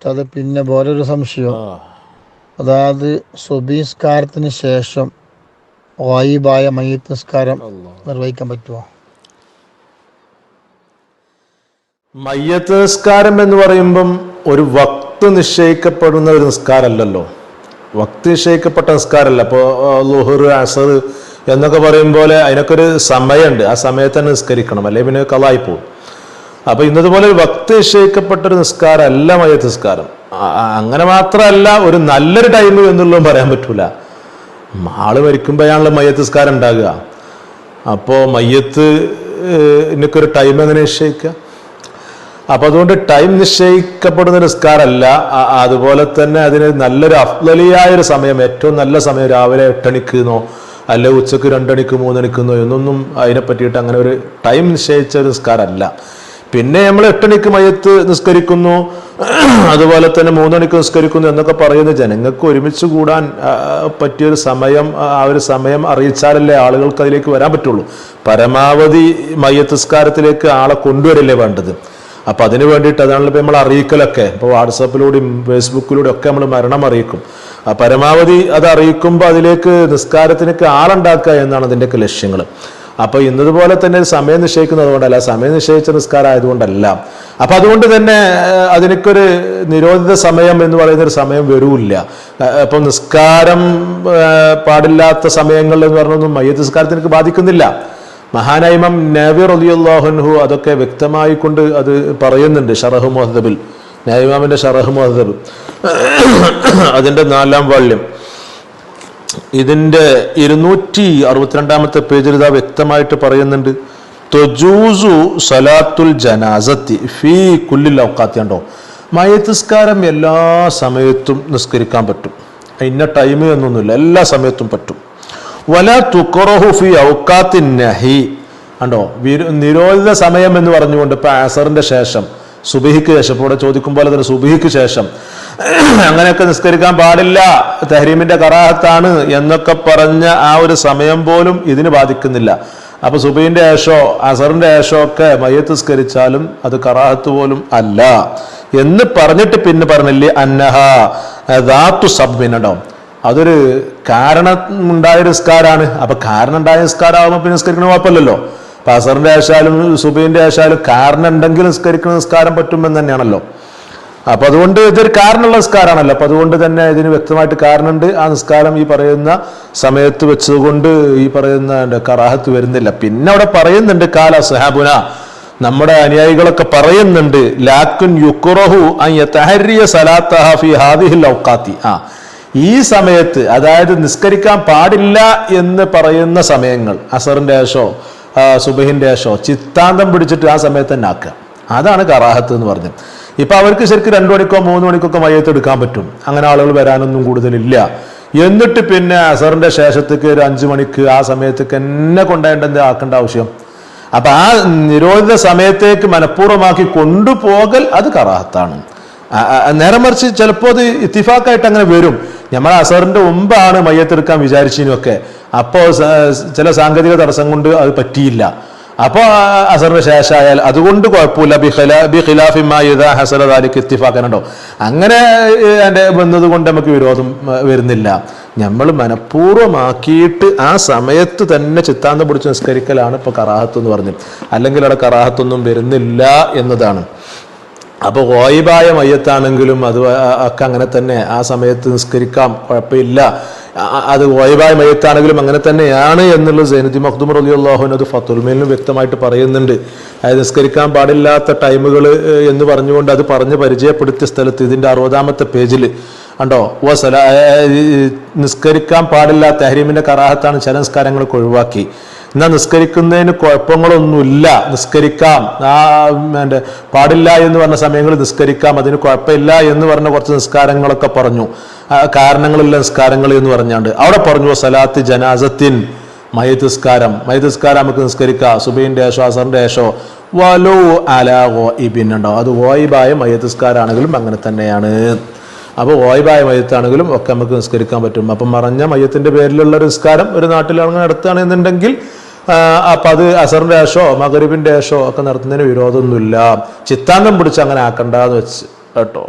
ഉസ്താദ് പിന്നെ വേറൊരു സംശയം. അതായത് സുബീസ്കാരത്തിന് ശേഷം വായിബായ മയ്യത്ത് നിസ്കാരം നിർവഹിക്കാൻ പറ്റുമോ മയ്യത്ത് നിസ്കാരം എന്ന് പറയുമ്പം ഒരു വക്ത് നിശ്ചയിക്കപ്പെടുന്ന ഒരു നിസ്കാരമല്ലല്ലോ വക്ത് നിശ്ചയിക്കപ്പെട്ട നിസ്കാരമല്ല അപ്പോൾ ലുഹർ അസർ എന്നൊക്കെ പറയും പോലെ അതിനൊക്കെ ഒരു സമയമുണ്ട്. ആ സമയത്ത് തന്നെ നിസ്കരിക്കണം. അല്ലെങ്കിൽ പിന്നെ കളായി പോകും അപ്പൊ ഇന്നതുപോലെ ഒരു ഭക്തി നിശ്ചയിക്കപ്പെട്ട ഒരു നിസ്കാരമല്ല മയ്യത്ത് നിസ്കാരം. അങ്ങനെ മാത്രമല്ല ഒരു നല്ലൊരു ടൈം എന്നുള്ളതും പറയാൻ പറ്റൂല. ആൾ മരിക്കുമ്പോഴാണല്ലോ മയ്യത്ത് നിസ്കാരം ഉണ്ടാകുക. അപ്പോൾ മയ്യത്ത് എനിക്കൊരു ടൈം എങ്ങനെ നിശ്ചയിക്കുക? അപ്പൊ അതുകൊണ്ട് ടൈം നിശ്ചയിക്കപ്പെടുന്ന നിസ്കാരമല്ല. അതുപോലെ തന്നെ അതിന് നല്ലൊരു അഫ്ലലിയായ ഒരു സമയം ഏറ്റവും നല്ല സമയം രാവിലെ എട്ടണിക്കുന്നോ അല്ലെ ഉച്ചയ്ക്ക് രണ്ടണിക്ക് മൂന്നണിക്കുന്നോ എന്നൊന്നും അതിനെ പറ്റിയിട്ട് അങ്ങനെ ഒരു ടൈം നിശ്ചയിച്ച നിസ്കാരമല്ല. പിന്നെ നമ്മൾ എട്ടണിക്ക് മയത്ത് നിസ്കരിക്കുന്നു. അതുപോലെ തന്നെ മൂന്നണിക്ക് നിസ്കരിക്കുന്നു എന്നൊക്കെ പറയുന്ന ജനങ്ങൾക്ക് ഒരുമിച്ച് കൂടാൻ പറ്റിയൊരു സമയം ആ ഒരു സമയം അറിയിച്ചാലല്ലേ ആളുകൾക്ക് അതിലേക്ക് വരാൻ പറ്റുള്ളൂ. പരമാവധി മയ്യത്ത് നിസ്കാരത്തിലേക്ക് ആളെ കൊണ്ടുവരല്ലേ വേണ്ടത്. അപ്പൊ അതിന് വേണ്ടിയിട്ട് അതാണല്ലോ ഇപ്പൊ നമ്മൾ അറിയിക്കലൊക്കെ. ഇപ്പോൾ വാട്സാപ്പിലൂടെയും ഫേസ്ബുക്കിലൂടെ ഒക്കെ നമ്മൾ മരണം അറിയിക്കും. പരമാവധി അത് അറിയിക്കുമ്പോൾ അതിലേക്ക് നിസ്കാരത്തിനൊക്കെ ആളുണ്ടാക്കുക എന്നാണ് അതിന്റെയൊക്കെ ലക്ഷ്യങ്ങൾ അപ്പൊ ഇന്നതുപോലെ തന്നെ ഒരു സമയം നിശ്ചയിക്കുന്നത് അതുകൊണ്ടല്ല സമയം നിശ്ചയിച്ച നിസ്കാരം ആയതുകൊണ്ടല്ല അപ്പൊ അതുകൊണ്ട് തന്നെ അതിനൊക്കൊരു നിരോധിത സമയം എന്ന് പറയുന്ന ഒരു സമയം വരൂല്ല. ഏഹ്, നിസ്കാരം പാടില്ലാത്ത സമയങ്ങളിൽ എന്ന് പറഞ്ഞൊന്നും മയ്യത്ത് നിസ്കാരത്തിനൊക്കെ ബാധിക്കുന്നില്ല. മഹാനൈമം നബി റലിയുല്ലാഹുൻഹു അതൊക്കെ വ്യക്തമായി കൊണ്ട് അത് പറയുന്നുണ്ട് ഷറഹ് മുഹദബിൽ നൈമാമിന്റെ ഷറഹ് മുഹദബ് അതിന്റെ നാലാം വാള്യം ഇതിന്റെ ഇരുന്നൂറ്റി അറുപത്തിരണ്ടാമത്തെ പേജിൽ ഇതാ വ്യക്തമായിട്ട് പറയുന്നുണ്ട്. തൊജൂസു സലാത്തുൽ ജനാസത്തി ഫീ കുല്ലിൽ ഔക്കാത്തി ഉണ്ടോ മയത്തിസ്കാരം എല്ലാ സമയത്തും നിസ്കരിക്കാൻ പറ്റും. ഇന്ന ടൈം എന്നൊന്നുമില്ല എല്ലാ സമയത്തും പറ്റും. വല തുക്കറഹു ഫി ഔക്കാത്തി നഹി കണ്ടോ? നിരോധിത സമയം എന്ന് പറഞ്ഞുകൊണ്ട് ഇപ്പൊ ആസറിന്റെ ശേഷം സുബിഹിക്ക് ശേഷം ഇപ്പോൾ ഇവിടെ ചോദിക്കും പോലെ തന്നെ സുബിഹിക്ക് ശേഷം. അങ്ങനെയൊക്കെ നിസ്കരിക്കാൻ പാടില്ല. തഹരീമിന്റെ കറാഹത്താണ് എന്നൊക്കെ പറഞ്ഞ ആ ഒരു സമയം പോലും ഇതിന് ബാധിക്കുന്നില്ല. അപ്പൊ സുബൈന്റെ ഏഷോ അസറിന്റെ ഏഷോ ഒക്കെ മയ്യത്ത് നിസ്കരിച്ചാലും അത് കറാഹത്ത് പോലും അല്ല. എന്ന് പറഞ്ഞിട്ട് പിന്നെ പറഞ്ഞില്ലേ അന്നഹ ദാത്തു സബ്മിനടോ അതൊരു കാരണം ഉണ്ടായ നിസ്കാരാണ്. അപ്പൊ കാരണം ഉണ്ടായ നിസ്കാരമാകുമ്പോൾ പിന്നെ നിസ്കരിക്കണ കുഴപ്പമില്ലല്ലോ. അപ്പൊ അസറിന്റെ ആശാലും സുബൈന്റെ ആശാലും കാരണം ഉണ്ടെങ്കിൽ നിസ്കരിക്കുന്ന നിസ്കാരം പറ്റുമെന്ന് തന്നെയാണല്ലോ. അപ്പൊ അതുകൊണ്ട് ഇതൊരു കാരണമുള്ള നിസ്കാരമാണല്ലോ. അപ്പൊ അതുകൊണ്ട് തന്നെ ഇതിന് വ്യക്തമായിട്ട് കാരണമുണ്ട്. ആ നിസ്കാരം ഈ പറയുന്ന സമയത്ത് വെച്ചതുകൊണ്ട് ഈ പറയുന്ന കറാഹത്ത് വരുന്നില്ല. പിന്നെ അവിടെ പറയുന്നുണ്ട് കാല സഹാബുന. നമ്മുടെ അനുയായികളൊക്കെ പറയുന്നുണ്ട് ലാക്കുൻ യുക്കുറഹു ഔക്കാത്തി ആ ഈ സമയത്ത് അതായത് നിസ്കരിക്കാൻ പാടില്ല എന്ന് പറയുന്ന സമയങ്ങൾ അസറിന്റെ ശേഷോ സുബഹിന്റെ ഷോ ചിത്താന്തം പിടിച്ചിട്ട് ആ സമയത്ത് തന്നെ ആക്കുക. അതാണ് കറാഹത്ത് എന്ന് പറഞ്ഞത് ഇപ്പം അവർക്ക് ശരിക്കും രണ്ടു മണിക്കോ മൂന്ന് മണിക്കൊക്കെ മയ്യത്ത് എടുക്കാൻ പറ്റും. അങ്ങനെ ആളുകൾ വരാനൊന്നും കൂടുതലില്ല. എന്നിട്ട് പിന്നെ അസറിന്റെ ശേഷത്തേക്ക് ഒരു അഞ്ച് മണിക്ക് ആ സമയത്തേക്ക് എന്നെ കൊണ്ടുപോയേണ്ടത് ആക്കേണ്ട ആവശ്യം? അപ്പം ആ നിരോധിത സമയത്തേക്ക് മനഃപൂർവമാക്കി കൊണ്ടുപോകൽ അത് കറാഹത്താണ്. നേരം മറിച്ച് ചിലപ്പോൾ അത് ഇത്തിഫാക്കായിട്ട് അങ്ങനെ വരും. നമ്മൾ അസറിന്റെ മുമ്പാണ് മയ്യത്തെടുക്കാൻ വിചാരിച്ചതിനൊക്കെ. അപ്പോൾ ചില സാങ്കേതിക തടസ്സം കൊണ്ട് അത് പറ്റിയില്ല. അപ്പോൾ അസറിന് ശേഷമായാൽ അതുകൊണ്ട് കുഴപ്പമില്ല. ബി ഖിലാ ബി ഖിലാഫി മാ ഇദാ ഹസല ദാലിക ഇത്തിഫാക്കനുണ്ടോ അങ്ങനെ എന്റെ വന്നത് കൊണ്ട് നമുക്ക് വിരോധം വരുന്നില്ല. നമ്മൾ മനഃപൂർവമാക്കിയിട്ട് ആ സമയത്ത് തന്നെ ചിത്താന്തം പിടിച്ച് നിസ്കരിക്കലാണ് ഇപ്പോൾ കറാഹത്ത് എന്ന് പറഞ്ഞത്. അല്ലെങ്കിൽ അവിടെ കറാഹത്തൊന്നും വരുന്നില്ല എന്നതാണ്. അപ്പോൾ ഓയിബായ മയ്യത്താണെങ്കിലും അത് ഒക്കെ അങ്ങനെ തന്നെ ആ സമയത്ത് നിസ്കരിക്കാം കുഴപ്പമില്ല. അത് വൈബായ മയത്താണെങ്കിലും അങ്ങനെ തന്നെയാണ് എന്നുള്ളത് സൈനുദ്ദീൻ മഖ്ദൂം റലി അള്ളാഹുവിന് അത് ഫത്തുൽമേലിനും വ്യക്തമായിട്ട് പറയുന്നുണ്ട്. അതായത് നിസ്കരിക്കാൻ പാടില്ലാത്ത ടൈമുകൾ എന്ന് പറഞ്ഞുകൊണ്ട് അത് പറഞ്ഞ് പരിചയപ്പെടുത്തിയ സ്ഥലത്ത് ഇതിന്റെ അറുപതാമത്തെ പേജിൽ ഉണ്ടോ ഓ സല നിസ്കരിക്കാൻ പാടില്ലാത്ത തഹരീമിന്റെ കറാഹത്താണ് ചില നിസ്കാരങ്ങളൊക്കെ ഒഴിവാക്കി. എന്നാൽ നിസ്കരിക്കുന്നതിന് കുഴപ്പങ്ങളൊന്നുമില്ല. നിസ്കരിക്കാം. ആ എന്റെ പാടില്ല എന്ന് പറഞ്ഞ സമയങ്ങളിൽ നിസ്കരിക്കാം. അതിന് കുഴപ്പമില്ല എന്ന് പറഞ്ഞ കുറച്ച് നിസ്കാരങ്ങളൊക്കെ പറഞ്ഞു. കാരണങ്ങളുള്ള നിസ്കാരങ്ങൾ എന്ന് പറഞ്ഞാണ്ട്. അവിടെ പറഞ്ഞു സലാത്ത് ജനാസത്തിൻ മയ്യത്ത് നിസ്കാരം. നമുക്ക് നിസ്കരിക്കാം. സുബൈന്റെ ഏഷോ അസറിന്റെ ഏഷോ വലോ അലാഗോ ഇബിന്നുണ്ടോ അത് ഓയിബായ മയത്തിസ്കാരാണെങ്കിലും അങ്ങനെ തന്നെയാണ്. അപ്പോൾ ഓയിബായ മയത്താണെങ്കിലും ഒക്കെ നമുക്ക് നിസ്കരിക്കാൻ പറ്റും. അപ്പം മറഞ്ഞ മയത്തിന്റെ പേരിലുള്ള ഒരു നിസ്കാരം ഒരു നാട്ടിലാണെങ്കിൽ നടത്തുകയാണെന്നുണ്ടെങ്കിൽ അപ്പൊ അത് അസറിന്റെ ഏഷോ മകരീബിന്റെ ഏഷോ ഒക്കെ നടത്തുന്നതിന് വിരോധമൊന്നുമില്ല. ചിത്താന്തം പിടിച്ച് അങ്ങനെ ആക്കണ്ടെന്ന് വെച്ച് കേട്ടോ.